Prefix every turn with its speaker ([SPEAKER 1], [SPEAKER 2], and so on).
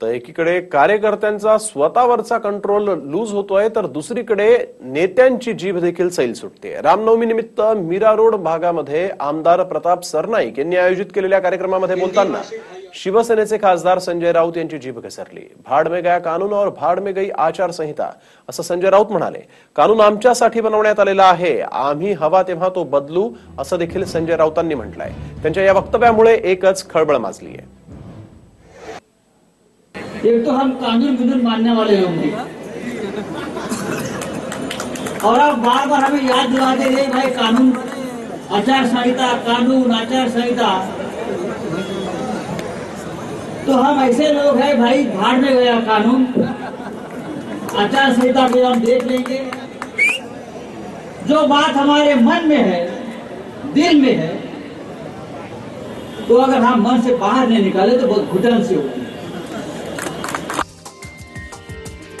[SPEAKER 1] तर एकीकडे कार्यकर्त्यांचा स्वतःवरचा कंट्रोल लूज होतोय तर दुसरीकडे नेत्यांची जीभ देखील सैल सुटते रामनवमी निमित्त मीरा रोड भागामध्ये आमदार प्रताप सरनाईक यांनी आयोजित केलेल्या कार्यक्रमामध्ये बोलताना शिवसेनेचे खासदार संजय राऊत यांची जीभ घसरली. भाड में गया कानून और भाड में गई आचार संहिता असं संजय राऊत म्हणाले. कानून आमच्यासाठी बनवण्यात आलेला आहे आम्ही हवा तेव्हा तो बदलू असं देखील संजय राऊतांनी म्हटलंय. त्यांच्या या वक्तव्यामुळे एकच खळबळ माजली आहे
[SPEAKER 2] एक तो हम कानून कानून मानने वाले होंगे। और आप बार बार हमें याद दिलाते रहे भाई, कानून आचार संहिता, कानून आचार संहिता। तो हम ऐसे लोग हैं, भाई, भाड़ में गया कानून। आचार संहिता भी हम देख लेंगे। जो बात हमारे मन में है, दिल में है तो अगर हम मन से बाहर नहीं निकाले तो बहुत घुटन से होगी।
[SPEAKER 3] हा